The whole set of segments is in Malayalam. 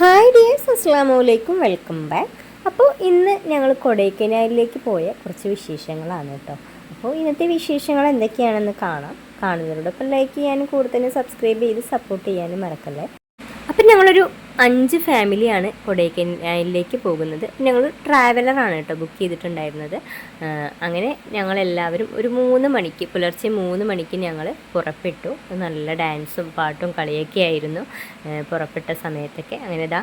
ഹായ് ഡിയേഴ്സ് അസ്സാമു അലൈക്കും വെൽക്കം ബാക്ക് അപ്പോൾ ഇന്ന് ഞങ്ങൾ കൊടൈക്കനാലിലേക്ക് പോയ കുറച്ച് വിശേഷങ്ങളാണ് കേട്ടോ അപ്പോൾ ഇന്നത്തെ വിശേഷങ്ങൾ എന്തൊക്കെയാണെന്ന് കാണാം. കാണുന്നവരോടൊപ്പം ലൈക്ക് ചെയ്യാനും കൂടുതലും സബ്സ്ക്രൈബ് ചെയ്ത് സപ്പോർട്ട് ചെയ്യാനും മറക്കല്ലേ. അപ്പം ഞങ്ങളൊരു അഞ്ച് ഫാമിലിയാണ് കൊടൈക്കനാലിലേക്ക് പോകുന്നത്. ഞങ്ങൾ ട്രാവലറാണ് കേട്ടോ ബുക്ക് ചെയ്തിട്ടുണ്ടായിരുന്നത്. അങ്ങനെ ഞങ്ങളെല്ലാവരും ഒരു മൂന്ന് മണിക്ക് പുലർച്ചെ മൂന്ന് മണിക്ക് ഞങ്ങൾ പുറപ്പെട്ടു. നല്ല ഡാൻസും പാട്ടും കളിയൊക്കെ ആയിരുന്നു പുറപ്പെട്ട സമയത്തൊക്കെ. അങ്ങനെ ഇതാ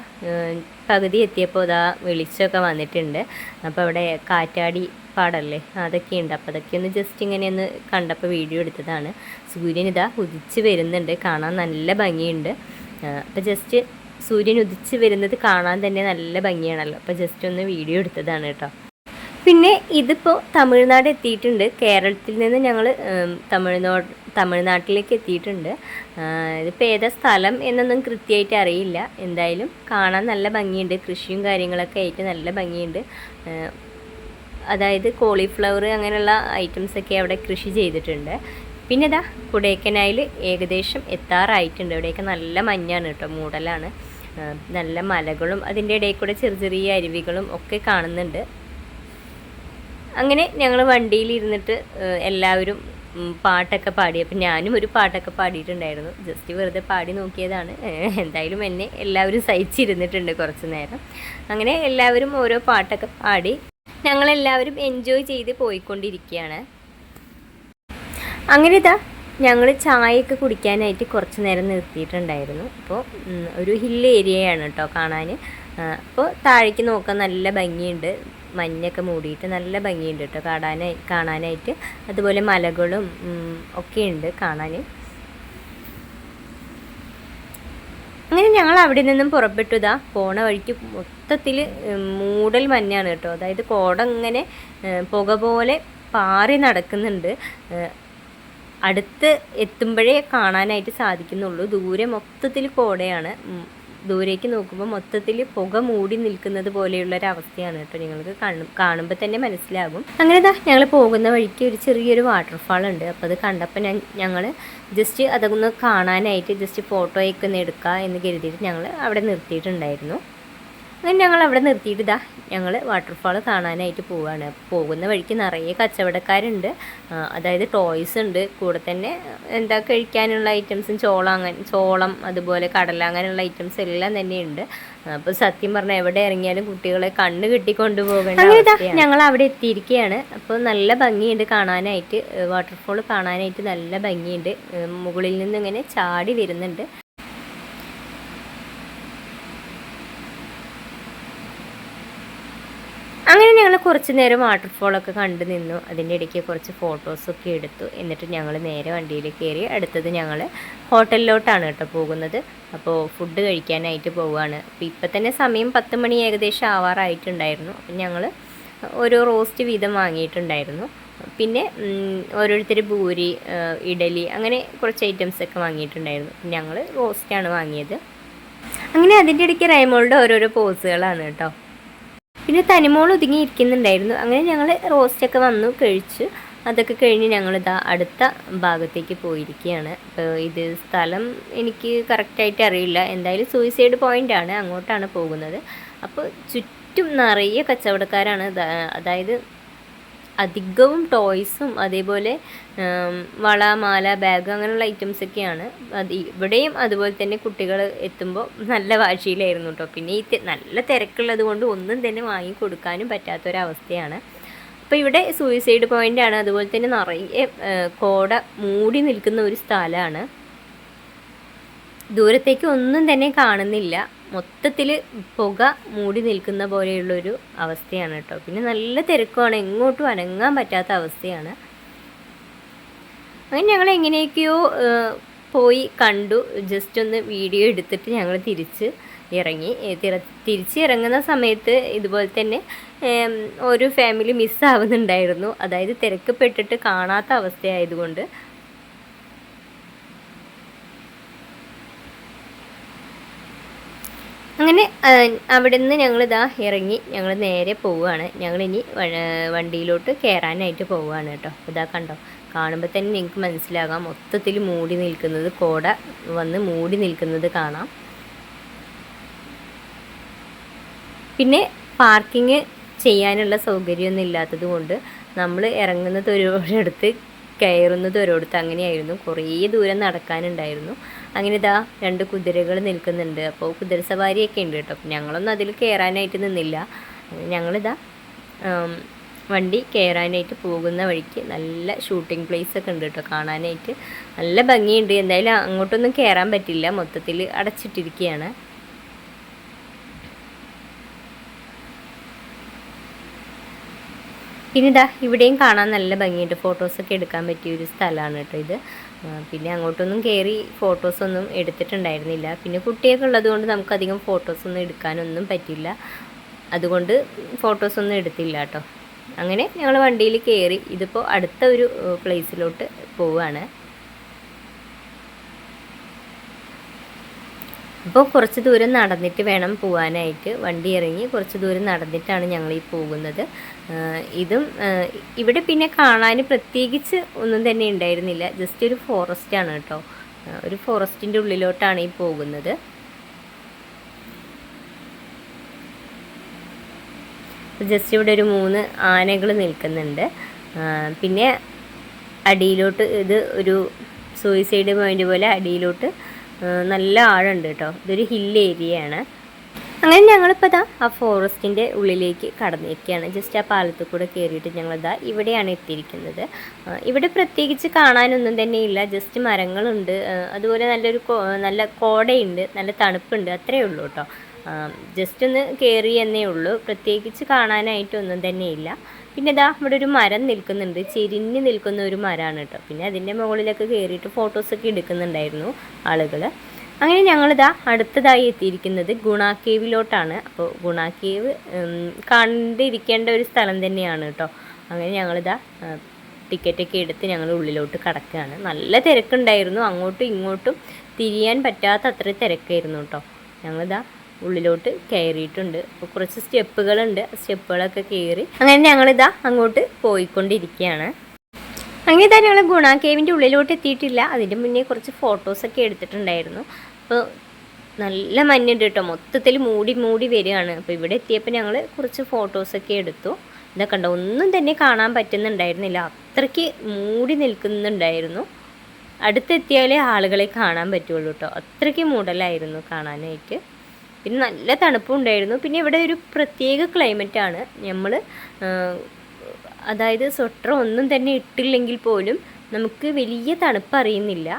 പകുതി എത്തിയപ്പോൾ ഇതാ വെളിച്ചമൊക്കെ വന്നിട്ടുണ്ട്. അപ്പോൾ അവിടെ കാറ്റാടി പാടല്ലേ അതൊക്കെ ഉണ്ട് അപ്പോൾ അതൊക്കെ ഒന്ന് ജസ്റ്റ് ഇങ്ങനെ ഒന്ന് കണ്ടപ്പോൾ വീഡിയോ എടുത്തതാണ്. സൂര്യൻ ഇതാ ഉദിച്ച് വരുന്നുണ്ട് കാണാൻ നല്ല ഭംഗിയുണ്ട്. അപ്പോൾ ജസ്റ്റ് സൂര്യൻ ഉദിച്ച് വരുന്നത് കാണാൻ തന്നെ നല്ല ഭംഗിയാണല്ലോ. അപ്പോൾ ജസ്റ്റ് ഒന്ന് വീഡിയോ എടുത്തതാണ് കേട്ടോ. പിന്നെ ഇതിപ്പോൾ തമിഴ്നാട് എത്തിയിട്ടുണ്ട്. കേരളത്തിൽ നിന്ന് ഞങ്ങൾ തമിഴ്നാട് തമിഴ്നാട്ടിലേക്ക് എത്തിയിട്ടുണ്ട്. ഇതിപ്പോൾ ഏതാ സ്ഥലം എന്നൊന്നും കൃത്യമായിട്ട് അറിയില്ല. എന്തായാലും കാണാൻ നല്ല ഭംഗിയുണ്ട്. കൃഷിയും കാര്യങ്ങളൊക്കെ ആയിട്ട് നല്ല ഭംഗിയുണ്ട്. അതായത് കോളിഫ്ലവർ അങ്ങനെയുള്ള ഐറ്റംസൊക്കെ അവിടെ കൃഷി ചെയ്തിട്ടുണ്ട്. പിന്നെ ഇതാ കൊടൈക്കനാലിൽ ഏകദേശം എത്താറായിട്ടുണ്ട്. ഇവിടെയൊക്കെ നല്ല മഞ്ഞാണ് കേട്ടോ മൂടലാണ്. നല്ല മലകളും അതിന്റെ ഇടയിൽ കൂടെ ചെറിയ ചെറിയ അരുവികളും ഒക്കെ കാണുന്നുണ്ട്. അങ്ങനെ ഞങ്ങൾ വണ്ടിയിൽ ഇരുന്നിട്ട് എല്ലാവരും പാട്ടൊക്കെ പാടി. അപ്പം ഞാനും ഒരു പാട്ടൊക്കെ പാടിയിട്ടുണ്ടായിരുന്നു. ജസ്റ്റ് വെറുതെ പാടി നോക്കിയതാണ്. എന്തായാലും എന്നെ എല്ലാവരും സഹിച്ചിരുന്നിട്ടുണ്ട് കുറച്ച് നേരം. അങ്ങനെ എല്ലാവരും ഓരോ പാട്ടൊക്കെ പാടി ഞങ്ങളെല്ലാവരും എൻജോയ് ചെയ്ത് പോയിക്കൊണ്ടിരിക്കുകയാണ്. അങ്ങനെ ഇതാ ഞങ്ങൾ ചായയൊക്കെ കുടിക്കാനായിട്ട് കുറച്ച് നേരം നിർത്തിയിട്ടുണ്ടായിരുന്നു. അപ്പോൾ ഒരു ഹിൽ ഏരിയയാണ് കേട്ടോ കാണാൻ അപ്പോൾ താഴേക്ക് നോക്കാൻ നല്ല ഭംഗിയുണ്ട്. മഞ്ഞൊക്കെ മൂടിയിട്ട് നല്ല ഭംഗിയുണ്ട് കേട്ടോ കാണാനായി കാണാനായിട്ട്. അതുപോലെ മലകളും ഒക്കെ ഉണ്ട് കാണാൻ അങ്ങനെ ഞങ്ങൾ അവിടെ നിന്നും പുറപ്പെട്ടു ഇതാ പോണ വഴിക്ക് മൊത്തത്തിൽ മൂടൽ മഞ്ഞാണ് കേട്ടോ. അതായത് കോടങ്ങനെ പുക പോലെ പാറി നടക്കുന്നുണ്ട്. അടുത്ത് എത്തുമ്പോഴേ കാണാനായിട്ട് സാധിക്കുന്നുള്ളൂ. ദൂരെ മൊത്തത്തിൽ കോടയാണ്. ദൂരേക്ക് നോക്കുമ്പോൾ മൊത്തത്തിൽ പുക മൂടി നിൽക്കുന്നത് പോലെയുള്ള ഒരു അവസ്ഥയാണ് കേട്ടോ നിങ്ങൾക്ക് കാണും കാണുമ്പോൾ തന്നെ മനസ്സിലാകും. അങ്ങനെ ഇതാ ഞങ്ങൾ പോകുന്ന വഴിക്ക് ഒരു ചെറിയൊരു വാട്ടർഫാൾ ഉണ്ട്. അപ്പോൾ അത് കണ്ടപ്പോൾ ഞാൻ ഞങ്ങൾ ജസ്റ്റ് അതൊന്ന് കാണാനായിട്ട് ജസ്റ്റ് ഫോട്ടോയൊക്കെ ഒന്ന് എടുക്കുക എന്ന് കരുതിയിട്ട് ഞങ്ങൾ അവിടെ നിർത്തിയിട്ടുണ്ടായിരുന്നു. അങ്ങനെ ഞങ്ങൾ അവിടെ നിർത്തിയിട്ട് ഇതാ ഞങ്ങൾ വാട്ടർഫാൾ കാണാനായിട്ട് പോവുകയാണ് പോകുന്ന വഴിക്ക് നിറയെ കച്ചവടക്കാരുണ്ട്. അതായത് ടോയ്സ് ഉണ്ട്. കൂടെ തന്നെ എന്താ കഴിക്കാനുള്ള ഐറ്റംസും ചോളം അങ്ങനെ ചോളം അതുപോലെ കടല അങ്ങനെയുള്ള ഐറ്റംസ് എല്ലാം തന്നെ ഉണ്ട് അപ്പോൾ സത്യം പറഞ്ഞാൽ എവിടെ ഇറങ്ങിയാലും കുട്ടികളെ കണ്ണ് കെട്ടിക്കൊണ്ടു പോകേണ്ട ഞങ്ങൾ അവിടെ എത്തിയിരിക്കുകയാണ് അപ്പോൾ നല്ല ഭംഗിയുണ്ട് കാണാനായിട്ട്. വാട്ടർഫോൾ കാണാനായിട്ട് നല്ല ഭംഗിയുണ്ട്. മുകളിൽ നിന്ന് ഇങ്ങനെ ചാടി വരുന്നുണ്ട് അങ്ങനെ ഞങ്ങൾ കുറച്ച് നേരം വാട്ടർഫോളൊക്കെ കണ്ടു നിന്നു. അതിന്റെ ഇടയ്ക്ക് കുറച്ച് ഫോട്ടോസൊക്കെ എടുത്തു. എന്നിട്ട് ഞങ്ങൾ നേരെ വണ്ടിയിൽ കയറി അടുത്തത് ഞങ്ങൾ ഹോട്ടലിലോട്ടാണ് കേട്ടോ പോകുന്നത്. അപ്പോൾ ഫുഡ് കഴിക്കാനായിട്ട് പോവുകയാണ്. അപ്പോൾ ഇപ്പം തന്നെ സമയം പത്ത് മണി ഏകദേശം ആവാറായിട്ടുണ്ടായിരുന്നു. അപ്പം ഞങ്ങൾ ഒരു റോസ്റ്റ് വീതം വാങ്ങിയിട്ടുണ്ടായിരുന്നു. പിന്നെ ഓരോരുത്തർ ഭൂരി ഇഡലി അങ്ങനെ കുറച്ച് ഐറ്റംസൊക്കെ വാങ്ങിയിട്ടുണ്ടായിരുന്നു. ഞങ്ങൾ റോസ്റ്റാണ് വാങ്ങിയത്. അങ്ങനെ അതിന്റെ ഇടയ്ക്ക് റൈമോളുടെ ഓരോരോ പോസുകളാണ് കേട്ടോ. പിന്നെ തനിമോൾ ഒതുങ്ങിയിരിക്കുന്നുണ്ടായിരുന്നു. അങ്ങനെ ഞങ്ങൾ റോസ്റ്റൊക്കെ വന്നു കഴിച്ചു. അതൊക്കെ കഴിഞ്ഞ് ഞങ്ങളിതാ അടുത്ത ഭാഗത്തേക്ക് പോയിരിക്കുകയാണ്. അപ്പോൾ ഇത് സ്ഥലം എനിക്ക് കറക്റ്റായിട്ട് അറിയില്ല. എന്തായാലും സൂയിസൈഡ് പോയിന്റാണ് അങ്ങോട്ടാണ് പോകുന്നത്. അപ്പോൾ ചുറ്റും നിറയെ കച്ചവടക്കാരാണ് അതായത് അധികവും ടോയ്സും അതേപോലെ വള മാല ബാഗ് അങ്ങനെയുള്ള ഐറ്റംസ് ഒക്കെയാണ്. അത് ഇവിടെയും അതുപോലെ തന്നെ കുട്ടികൾ എത്തുമ്പോൾ നല്ല വാശിയിലായിരുന്നു കേട്ടോ പിന്നെ ഈ നല്ല തിരക്കുള്ളത് കൊണ്ട് ഒന്നും തന്നെ വാങ്ങി കൊടുക്കാനും പറ്റാത്തൊരവസ്ഥയാണ്. അപ്പോൾ ഇവിടെ സൂയിസൈഡ് പോയിന്റ് ആണ്. അതുപോലെ തന്നെ നിറയെ കോട മൂടി നിൽക്കുന്ന ഒരു സ്ഥലമാണ്. ദൂരത്തേക്ക് ഒന്നും തന്നെ കാണുന്നില്ല. മൊത്തത്തിൽ പുക മൂടി നിൽക്കുന്ന പോലെയുള്ളൊരു അവസ്ഥയാണ് കേട്ടോ. പിന്നെ നല്ല തിരക്കുമാണ് എങ്ങോട്ടും അനങ്ങാൻ പറ്റാത്ത അവസ്ഥയാണ്. അങ്ങനെ ഞങ്ങൾ എങ്ങനെയൊക്കെയോ പോയി കണ്ടു. ജസ്റ്റ് ഒന്ന് വീഡിയോ എടുത്തിട്ട് ഞങ്ങൾ തിരിച്ച് ഇറങ്ങി. തിരിച്ച് ഇറങ്ങുന്ന സമയത്ത് ഇതുപോലെ തന്നെ ഒരു ഫാമിലി മിസ്സാവുന്നുണ്ടായിരുന്നു. അതായത് തിരക്കപ്പെട്ടിട്ട് കാണാത്ത അവസ്ഥയായതുകൊണ്ട് അങ്ങനെ ആ, അവിടെ നിന്ന് ഞങ്ങൾ ഇതാ ഇറങ്ങി ഞങ്ങൾ നേരെ പോവുകയാണ്. ഞങ്ങൾ ഇനി വണ്ടിയിലോട്ട് കയറാനായിട്ട് പോവുകയാണ് കേട്ടോ. ഇതാ കണ്ടോ? കാണുമ്പോൾ തന്നെ നിങ്ങൾക്ക് മനസ്സിലാകാം. മൊത്തത്തിൽ മൂടി നിൽക്കുന്നത് കോട വന്ന് മൂടി നിൽക്കുന്നത് കാണാം. പിന്നെ പാർക്കിങ് ചെയ്യാനുള്ള സൗകര്യമൊന്നും ഇല്ലാത്തത് കൊണ്ട് നമ്മൾ ഇറങ്ങുന്നത് ഒരിടത്ത് കയറുന്നത് ഒരിടത്ത് അങ്ങനെയായിരുന്നു. കുറേ ദൂരം നടക്കാനുണ്ടായിരുന്നു. അങ്ങനെ ഇതാ രണ്ട് കുതിരകൾ നിൽക്കുന്നുണ്ട്. അപ്പോൾ കുതിര സവാരിയൊക്കെ ഉണ്ട് കേട്ടോ. ഞങ്ങളൊന്നും അതിൽ കയറാനായിട്ട് നിന്നില്ല. ഞങ്ങളിതാ വണ്ടി കയറാനായിട്ട് പോകുന്ന വഴിക്ക് നല്ല ഷൂട്ടിംഗ് പ്ലേസ് ഒക്കെ ഉണ്ട് കേട്ടോ കാണാനായിട്ട്. നല്ല ഭംഗിയുണ്ട്. എന്തായാലും അങ്ങോട്ടൊന്നും കയറാൻ പറ്റില്ല. മൊത്തത്തിൽ അടച്ചിട്ടിരിക്കുകയാണ് പിന്നെ ഇതാ ഇവിടെയും കാണാൻ നല്ല ഭംഗിയുണ്ട്. ഫോട്ടോസൊക്കെ എടുക്കാൻ പറ്റിയ ഒരു സ്ഥലമാണ് കേട്ടോ ഇത്. പിന്നെ അങ്ങോട്ടൊന്നും കയറി ഫോട്ടോസൊന്നും എടുത്തിട്ടുണ്ടായിരുന്നില്ല. പിന്നെ കുട്ടിയൊക്കെ ഉള്ളത് കൊണ്ട് നമുക്കധികം ഫോട്ടോസൊന്നും എടുക്കാനൊന്നും പറ്റില്ല. അതുകൊണ്ട് ഫോട്ടോസൊന്നും എടുത്തില്ല കേട്ടോ. അങ്ങനെ ഞങ്ങൾ വണ്ടിയിൽ കയറി ഇതിപ്പോൾ അടുത്ത ഒരു പ്ലേസിലോട്ട് പോവുകയാണ് അപ്പോൾ കുറച്ച് ദൂരം നടന്നിട്ട് വേണം പോകാനായിട്ട് വണ്ടി ഇറങ്ങി കുറച്ച് ദൂരം നടന്നിട്ടാണ് ഞങ്ങൾ ഈ പോകുന്നത്. ഇതും ഇവിടെ പിന്നെ കാണാൻ പ്രത്യേകിച്ച് ഒന്നും തന്നെ ഉണ്ടായിരുന്നില്ല. ജസ്റ്റ് ഒരു ഫോറസ്റ്റാണ് കേട്ടോ. ഒരു ഫോറസ്റ്റിന്റെ ഉള്ളിലോട്ടാണ് ഈ പോകുന്നത്. ജസ്റ്റ് ഇവിടെ ഒരു മൂന്ന് ആനകൾ നിൽക്കുന്നുണ്ട്. പിന്നെ അടിയിലോട്ട് ഇത് ഒരു സൂയിസൈഡ് പോയിന്റ് പോലെ അടിയിലോട്ട് നല്ല ആഴമുണ്ട് കേട്ടോ. ഇതൊരു ഹിൽ ഏരിയയാണ് അങ്ങനെ ഞങ്ങളിപ്പോൾ ഇതാ ആ ഫോറസ്റ്റിന്റെ ഉള്ളിലേക്ക് കടന്നിരിക്കുകയാണ് ജസ്റ്റ് ആ പാലത്തിൽ കൂടെ കയറിയിട്ട് ഞങ്ങളിതാ ഇവിടെയാണ് എത്തിയിരിക്കുന്നത്. ഇവിടെ പ്രത്യേകിച്ച് കാണാനൊന്നും തന്നെ ഇല്ല. ജസ്റ്റ് മരങ്ങളുണ്ട്. അതുപോലെ നല്ലൊരു നല്ല കോടയുണ്ട്. നല്ല തണുപ്പുണ്ട്. അത്രയേ ഉള്ളൂ കേട്ടോ. ജസ്റ്റ് ഒന്ന് കയറി എന്നേ ഉള്ളൂ. പ്രത്യേകിച്ച് കാണാനായിട്ടൊന്നും തന്നെ ഇല്ല. പിന്നെ ഇതാ ഇവിടെ ഒരു മരം നിൽക്കുന്നുണ്ട്. ചെരിഞ്ഞ് നിൽക്കുന്ന ഒരു മരമാണ് കേട്ടോ പിന്നെ അതിന്റെ മുകളിലൊക്കെ കയറിയിട്ട് ഫോട്ടോസൊക്കെ എടുക്കുന്നുണ്ടായിരുന്നു ആളുകൾ അങ്ങനെ ഞങ്ങളിതാ അടുത്തതായി എത്തിയിരിക്കുന്നത് ഗുണ കേവിലോട്ടാണ് അപ്പോൾ ഗുണ കേവ് കണ്ടിരിക്കേണ്ട ഒരു സ്ഥലം തന്നെയാണ് കേട്ടോ അങ്ങനെ ഞങ്ങളിതാ ടിക്കറ്റൊക്കെ എടുത്ത് ഞങ്ങൾ ഉള്ളിലോട്ട് കടക്കുകയാണ് നല്ല തിരക്കുണ്ടായിരുന്നു. അങ്ങോട്ടും ഇങ്ങോട്ടും തിരിയാൻ പറ്റാത്ത അത്ര തിരക്കായിരുന്നു കേട്ടോ ഞങ്ങളിതാ ഉള്ളിലോട്ട് കയറിയിട്ടുണ്ട്. അപ്പോൾ കുറച്ച് സ്റ്റെപ്പുകളുണ്ട്. സ്റ്റെപ്പുകളൊക്കെ കയറി അങ്ങനെ ഞങ്ങളിതാ അങ്ങോട്ട് പോയിക്കൊണ്ടിരിക്കുകയാണ്. അങ്ങനെ തന്നെ ഞങ്ങൾ ഗുണ കേവിന്റെ ഉള്ളിലോട്ട് എത്തിയിട്ടില്ല. അതിന്റെ മുന്നേ കുറച്ച് ഫോട്ടോസൊക്കെ എടുത്തിട്ടുണ്ടായിരുന്നു. അപ്പോൾ നല്ല മഞ്ഞുണ്ട് കേട്ടോ. മൊത്തത്തിൽ മൂടി മൂടി വരികയാണ്. അപ്പോൾ ഇവിടെ എത്തിയപ്പോൾ ഞങ്ങൾ കുറച്ച് ഫോട്ടോസൊക്കെ എടുത്തു. ഇതൊക്കെ കണ്ടോ ഒന്നും തന്നെ കാണാൻ പറ്റുന്നുണ്ടായിരുന്നില്ല. അത്രയ്ക്ക് മൂടി നിൽക്കുന്നുണ്ടായിരുന്നു. അടുത്തെത്തിയാലേ ആളുകളെ കാണാൻ പറ്റുള്ളൂ കേട്ടോ. അത്രയ്ക്ക് മൂടലായിരുന്നു കാണാനായിട്ട്. പിന്നെ നല്ല തണുപ്പും ഉണ്ടായിരുന്നു പിന്നെ ഇവിടെ ഒരു പ്രത്യേക ക്ലൈമറ്റാണ് നമ്മൾ അതായത് സ്വെറ്റർ ഒന്നും തന്നെ ഇട്ടില്ലെങ്കിൽ പോലും നമുക്ക് വലിയ തണുപ്പ് അറിയുന്നില്ല.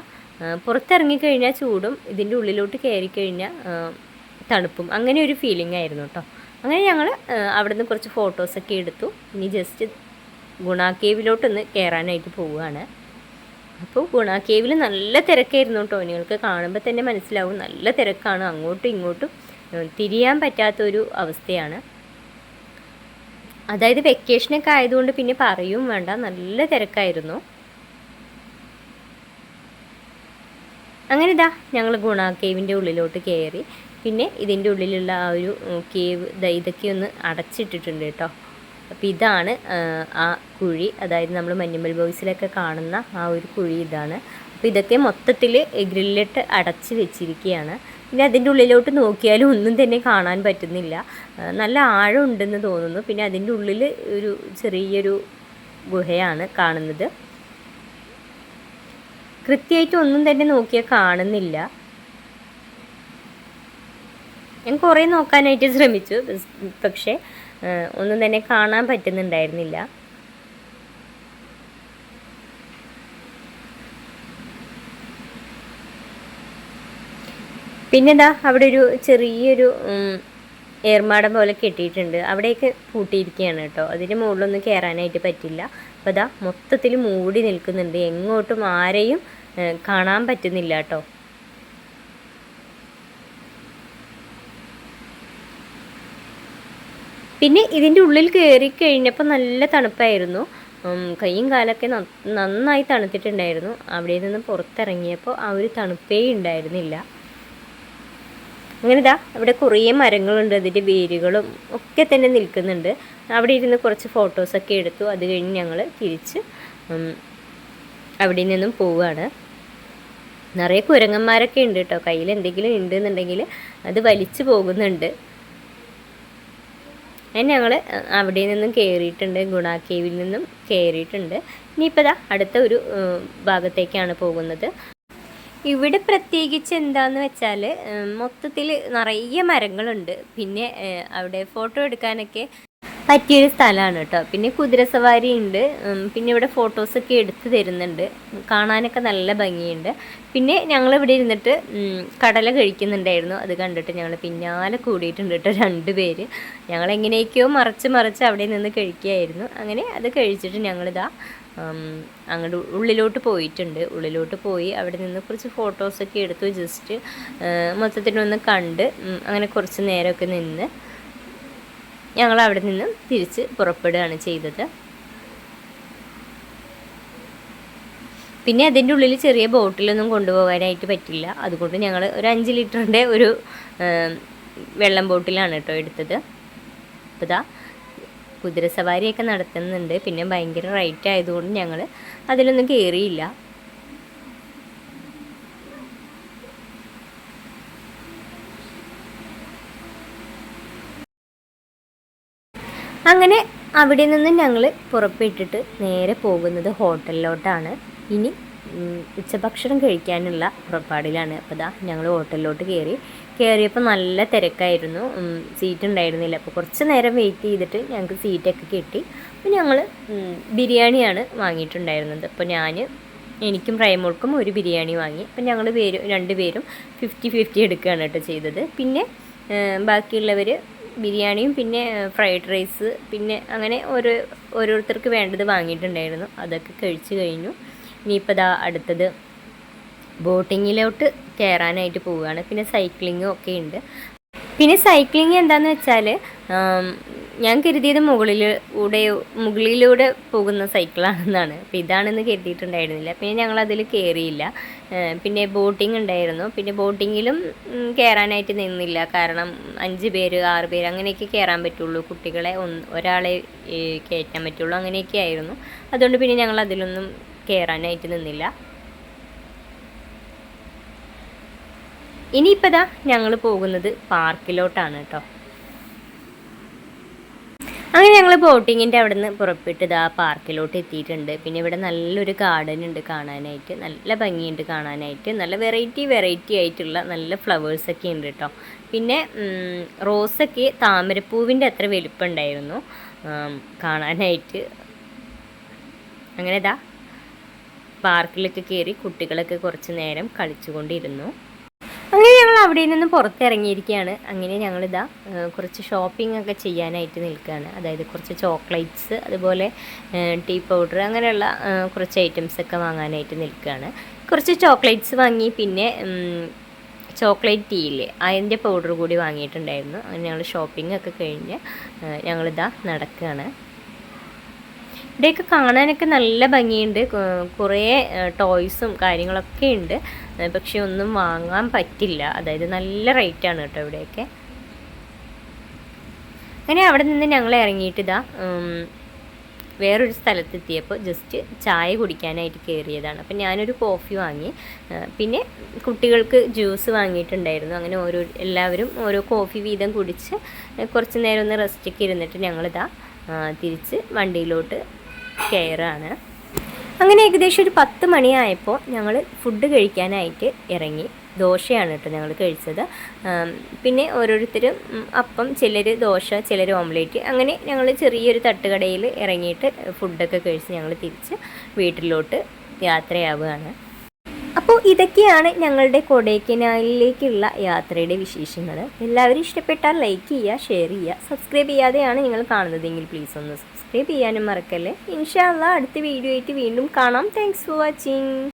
പുറത്തിറങ്ങിക്കഴിഞ്ഞാൽ ചൂടും ഇതിന്റെ ഉള്ളിലോട്ട് കയറിക്കഴിഞ്ഞാൽ തണുപ്പും. അങ്ങനെ ഒരു ഫീലിംഗ് ആയിരുന്നു കേട്ടോ അങ്ങനെ ഞങ്ങൾ അവിടെ നിന്ന് കുറച്ച് ഫോട്ടോസൊക്കെ എടുത്തു. ഇനി ജസ്റ്റ് ഗുണാ കേവിലോട്ടൊന്ന് കയറാനായിട്ട് പോവുകയാണ്. അപ്പോൾ ഗുണാ കേവിൽ നല്ല തിരക്കായിരുന്നു കേട്ടോ നിങ്ങൾക്ക് കാണുമ്പോൾ തന്നെ മനസ്സിലാവും. നല്ല തിരക്കാണ്. അങ്ങോട്ടും ഇങ്ങോട്ടും തിരിയാൻ പറ്റാത്തൊരു അവസ്ഥയാണ്. അതായത് വെക്കേഷനൊക്കെ ആയതുകൊണ്ട് പിന്നെ പറയും വേണ്ട നല്ല തിരക്കായിരുന്നു. അങ്ങനെ ഇതാ ഞങ്ങൾ ഗുണ കേവിന്റെ ഉള്ളിലോട്ട് കയറി പിന്നെ ഇതിന്റെ ഉള്ളിലുള്ള ആ ഒരു കേവ് ഇതൊക്കെ ഒന്ന് അടച്ചിട്ടിട്ടുണ്ട് കേട്ടോ. അപ്പോൾ ഇതാണ് ആ കുഴി. അതായത് നമ്മൾ മഞ്ഞുമൽ ബോയ്സിലൊക്കെ കാണുന്ന ആ ഒരു കുഴി ഇതാണ്. അപ്പോൾ ഇതൊക്കെ മൊത്തത്തിൽ ഗ്രില്ലിട്ട് അടച്ച് വെച്ചിരിക്കുകയാണ് പിന്നെ അതിന്റെ ഉള്ളിലോട്ട് നോക്കിയാലും ഒന്നും തന്നെ കാണാൻ പറ്റുന്നില്ല. നല്ല ആഴമുണ്ടെന്ന് തോന്നുന്നു. പിന്നെ അതിന്റെ ഉള്ളിൽ ഒരു ചെറിയൊരു ഗുഹയാണ് കാണുന്നത്. കൃത്യമായിട്ട് ഒന്നും തന്നെ നോക്കിയാൽ കാണുന്നില്ല. ഞാൻ കുറേ നോക്കാനായിട്ട് ശ്രമിച്ചു. പക്ഷേ ഒന്നും തന്നെ കാണാൻ പറ്റുന്നുണ്ടായിരുന്നില്ല. പിന്നെ അവിടെ ഒരു ചെറിയൊരു ഏർമാടം പോലെ കെട്ടിയിട്ടുണ്ട്. അവിടെയൊക്കെ പൂട്ടിയിരിക്കുകയാണ് കേട്ടോ. അതിന്റെ മുകളിലൊന്നും കയറാനായിട്ട് പറ്റില്ല. അപ്പോൾ അതാ മൊത്തത്തിൽ മൂടി നിൽക്കുന്നുണ്ട്. എങ്ങോട്ടും ആരെയും കാണാൻ പറ്റുന്നില്ല കേട്ടോ. പിന്നെ ഇതിന്റെ ഉള്ളിൽ കയറി കഴിഞ്ഞപ്പോൾ നല്ല തണുപ്പായിരുന്നു. കൈയും കാലൊക്കെ നന്നായി തണുത്തിട്ടുണ്ടായിരുന്നു. അവിടെ നിന്ന് പുറത്തിറങ്ങിയപ്പോൾ ആ ഒരു തണുപ്പേ ഉണ്ടായിരുന്നില്ല. അങ്ങനെ ഇതാ അവിടെ കുറേ മരങ്ങളുണ്ട് അതിന്റെ വേരുകളും ഒക്കെ തന്നെ നിൽക്കുന്നുണ്ട്. അവിടെ ഇരുന്ന് കുറച്ച് ഫോട്ടോസൊക്കെ എടുത്തു അത് കഴിഞ്ഞ് ഞങ്ങൾ തിരിച്ച് അവിടെ നിന്നും പോവുകയാണ് നിറയെ കുരങ്ങന്മാരൊക്കെ ഉണ്ട് കേട്ടോ കയ്യിൽ എന്തെങ്കിലും ഉണ്ട് എന്നുണ്ടെങ്കിൽ അത് വലിച്ചു പോകുന്നുണ്ട്. അതിന് ഞങ്ങൾ അവിടെ നിന്നും കയറിയിട്ടുണ്ട് ഗുണ കേവിൽ നിന്നും കയറിയിട്ടുണ്ട് ഇനിയിപ്പോൾ ദാ അടുത്ത ഒരു ഭാഗത്തേക്കാണ് പോകുന്നത്. ഇവിടെ പ്രത്യേകിച്ച് എന്താന്ന് വെച്ചാൽ മൊത്തത്തിൽ നിറയെ മരങ്ങളുണ്ട്. പിന്നെ അവിടെ ഫോട്ടോ എടുക്കാനൊക്കെ പറ്റിയൊരു സ്ഥലമാണ് കേട്ടോ പിന്നെ കുതിരസവാരി ഉണ്ട്. പിന്നെ ഇവിടെ ഫോട്ടോസൊക്കെ എടുത്ത് തരുന്നുണ്ട്. കാണാനൊക്കെ നല്ല ഭംഗിയുണ്ട്. പിന്നെ ഞങ്ങൾ ഇവിടെ ഇരുന്നിട്ട് കടല കഴിക്കുന്നുണ്ടായിരുന്നു. അത് കണ്ടിട്ട് ഞങ്ങൾ പിന്നാലെ കൂടിയിട്ടുണ്ട് കേട്ടോ രണ്ട് പേര്. ഞങ്ങൾ എങ്ങനെയൊക്കെയോ മറച്ച് മറിച്ച് അവിടെ നിന്ന് കഴിക്കുകയായിരുന്നു. അങ്ങനെ അത് കഴിച്ചിട്ട് ഞങ്ങളിതാ അങ്ങോട്ട് ഉള്ളിലോട്ട് പോയിട്ടുണ്ട്. ഉള്ളിലോട്ട് പോയി അവിടെ നിന്ന് കുറച്ച് ഫോട്ടോസൊക്കെ എടുത്തു. ജസ്റ്റ് മൊത്തത്തിനൊന്ന് കണ്ട് അങ്ങനെ കുറച്ച് നേരമൊക്കെ നിന്ന് ഞങ്ങൾ അവിടെ നിന്ന് തിരിച്ച് പുറപ്പെടുകയാണ് ചെയ്തത്. പിന്നെ അതിന്റെ ഉള്ളിൽ ചെറിയ ബോട്ടിലൊന്നും കൊണ്ടുപോകാനായിട്ട് പറ്റില്ല. അതുകൊണ്ട് ഞങ്ങൾ ഒരു അഞ്ച് ലിറ്ററിന്റെ ഒരു വെള്ളം ബോട്ടിലാണ് കേട്ടോ എടുത്തത്. അപ്പോൾ ഇതാ കുതിരസവാരിയൊക്കെ നടത്തുന്നുണ്ട് പിന്നെ ഭയങ്കര റൈറ്റ് ആയതുകൊണ്ട് ഞങ്ങൾ അതിലൊന്നും കയറിയില്ല. അങ്ങനെ അവിടെ നിന്ന് ഞങ്ങൾ പുറപ്പെട്ടിട്ട് നേരെ പോകുന്നത് ഹോട്ടലിലോട്ടാണ്. ഇനി ഉച്ചഭക്ഷണം കഴിക്കാനുള്ള പുറപ്പാടിലാണ്. അപ്പോൾ ദാ ഞങ്ങൾ ഹോട്ടലിലോട്ട് കയറി. കയറിയപ്പോൾ നല്ല തിരക്കായിരുന്നു. സീറ്റ് ഉണ്ടായിരുന്നില്ല. അപ്പോൾ കുറച്ച് നേരം വെയിറ്റ് ചെയ്തിട്ട് ഞങ്ങൾക്ക് സീറ്റൊക്കെ കിട്ടി. അപ്പോൾ ഞങ്ങൾ ബിരിയാണിയാണ് വാങ്ങിയിട്ടുണ്ടായിരുന്നത്. അപ്പോൾ ഞാൻ എനിക്കും പ്രൈമോൾക്കും ഒരു ബിരിയാണി വാങ്ങി. അപ്പം ഞങ്ങൾ പേരും രണ്ടുപേരും ഫിഫ്റ്റി ഫിഫ്റ്റി എടുക്കുകയാണ് കേട്ടോ ചെയ്തത്. പിന്നെ ബാക്കിയുള്ളവർ ബിരിയാണിയും പിന്നെ ഫ്രൈഡ് റൈസ് പിന്നെ അങ്ങനെ ഓരോ ഓരോരുത്തർക്ക് വേണ്ടത് വാങ്ങിയിട്ടുണ്ടായിരുന്നു. അതൊക്കെ കഴിച്ചു കഴിഞ്ഞു. ഇനിയിപ്പോൾ ദാ അടുത്തത് ബോട്ടിങ്ങിലോട്ട് കയറാനായിട്ട് പോവുകയാണ്. പിന്നെ സൈക്ലിങ്ങും ഒക്കെ ഉണ്ട്. പിന്നെ സൈക്ലിംഗ് എന്താണെന്ന് വെച്ചാൽ ഞാൻ കരുതിയത് മുകളിൽ കൂടെ മുകളിലൂടെ പോകുന്ന സൈക്കിളാണെന്നാണ്. അപ്പോൾ ഇതാണെന്ന് കരുതിയിട്ടുണ്ടായിരുന്നില്ല. പിന്നെ ഞങ്ങൾ അതിൽ കയറിയില്ല പിന്നെ ബോട്ടിംഗ് ഉണ്ടായിരുന്നു. പിന്നെ ബോട്ടിങ്ങിലും കയറാനായിട്ട് നിന്നില്ല. കാരണം അഞ്ച് പേര് ആറ് പേര് അങ്ങനെയൊക്കെ കയറാൻ പറ്റുള്ളൂ. കുട്ടികളെ ഒന്ന് ഒരാളെ കയറ്റാൻ പറ്റുള്ളൂ. അങ്ങനെയൊക്കെ ആയിരുന്നു. അതുകൊണ്ട് പിന്നെ ഞങ്ങൾ അതിലൊന്നും കയറാനായിട്ട് നിന്നില്ല. ഇനിയിപ്പോൾ ദാ ഞങ്ങൾ പോകുന്നത് പാർക്കിലോട്ടാണ് കേട്ടോ. അങ്ങനെ ഞങ്ങൾ ബോട്ടിങ്ങിന്റെ അവിടെ നിന്ന് പുറപ്പെട്ട് ഇതാ പാർക്കിലോട്ട് എത്തിയിട്ടുണ്ട്. പിന്നെ ഇവിടെ നല്ലൊരു ഗാർഡൻ ഉണ്ട് കാണാനായിട്ട്. നല്ല ഭംഗിയുണ്ട് കാണാനായിട്ട്. നല്ല വെറൈറ്റി വെറൈറ്റി ആയിട്ടുള്ള നല്ല ഫ്ലവേഴ്സൊക്കെ ഉണ്ട് കേട്ടോ പിന്നെ റോസൊക്കെ താമരപ്പൂവിന്റെ അത്ര വലുപ്പുണ്ടായിരുന്നു കാണാനായിട്ട്. അങ്ങനെ ഇതാ പാർക്കിലൊക്കെ കയറി കുട്ടികളൊക്കെ കുറച്ച് നേരം കളിച്ചുകൊണ്ടിരുന്നു. അങ്ങനെ ഞങ്ങൾ അവിടെ നിന്ന് പുറത്തിറങ്ങിയിരിക്കുകയാണ്. അങ്ങനെ ഞങ്ങളിതാ കുറച്ച് ഷോപ്പിംഗ് ഒക്കെ ചെയ്യാനായിട്ട് നിൽക്കുകയാണ്. അതായത് കുറച്ച് ചോക്ലേറ്റ്സ് അതുപോലെ ടീ പൗഡർ അങ്ങനെയുള്ള കുറച്ച് ഐറ്റംസ് ഒക്കെ വാങ്ങാനായിട്ട് നിൽക്കുകയാണ്. കുറച്ച് ചോക്ലേറ്റ്സ് വാങ്ങി പിന്നെ ചോക്ലേറ്റ് ടീയിൽ അതിന്റെ പൗഡർ കൂടി വാങ്ങിയിട്ടുണ്ടായിരുന്നു. അങ്ങനെ ഞങ്ങൾ ഷോപ്പിംഗ് ഒക്കെ കഴിഞ്ഞ് ഞങ്ങളിതാ നടക്കുകയാണ്. ഇവിടെയൊക്കെ കാണാനൊക്കെ നല്ല ഭംഗിയുണ്ട്. കുറേ ടോയ്സും കാര്യങ്ങളൊക്കെ ഉണ്ട്. പക്ഷെ ഒന്നും വാങ്ങാൻ പറ്റില്ല. അതായത് നല്ല റേറ്റാണ് കേട്ടോ ഇവിടെയൊക്കെ. അങ്ങനെ അവിടെ നിന്ന് ഞങ്ങൾ ഇറങ്ങിയിട്ട് ഇതാ വേറൊരു സ്ഥലത്തെത്തിയപ്പോൾ ജസ്റ്റ് ചായ കുടിക്കാനായിട്ട് കയറിയതാണ്. അപ്പം ഞാനൊരു കോഫി വാങ്ങി. പിന്നെ കുട്ടികൾക്ക് ജ്യൂസ് വാങ്ങിയിട്ടുണ്ടായിരുന്നു. അങ്ങനെ ഓരോ എല്ലാവരും ഓരോ കോഫി വീതം കുടിച്ച് കുറച്ച് നേരം ഒന്ന് റെസ്റ്റൊക്കെ ഇരുന്നിട്ട് ഞങ്ങളിതാ തിരിച്ച് വണ്ടിയിലോട്ട് കയറാണ് അങ്ങനെ ഏകദേശം ഒരു പത്ത് മണിയായപ്പോൾ ഞങ്ങൾ ഫുഡ് കഴിക്കാനായിട്ട് ഇറങ്ങി. ദോശയാണ് കേട്ടോ ഞങ്ങൾ കഴിച്ചത്. പിന്നെ ഓരോരുത്തരും അപ്പം ചിലർ ദോശ ചിലർ ഓംലേറ്റ് അങ്ങനെ ഞങ്ങൾ ചെറിയൊരു തട്ടുകടയിൽ ഇറങ്ങിയിട്ട് ഫുഡൊക്കെ കഴിച്ച് ഞങ്ങൾ തിരിച്ച് വീട്ടിലോട്ട് യാത്രയാവുകയാണ്. അപ്പോൾ ഇതൊക്കെയാണ് ഞങ്ങളുടെ കൊടൈക്കനാലിലേക്കുള്ള യാത്രയുടെ വിശേഷങ്ങൾ. എല്ലാവരും ഇഷ്ടപ്പെട്ടാൽ ലൈക്ക് ചെയ്യുക ഷെയർ ചെയ്യുക സബ്സ്ക്രൈബ് ചെയ്യാതെയാണ് നിങ്ങൾ കാണുന്നതെങ്കിൽ പ്ലീസ് ഒന്ന് സബ്സ്ക്രൈബ് ചെയ്യാനും മറക്കല്ലേ. ഇൻഷാല്ല അടുത്ത വീഡിയോ ആയിട്ട് വീണ്ടും കാണാം. Thanks for watching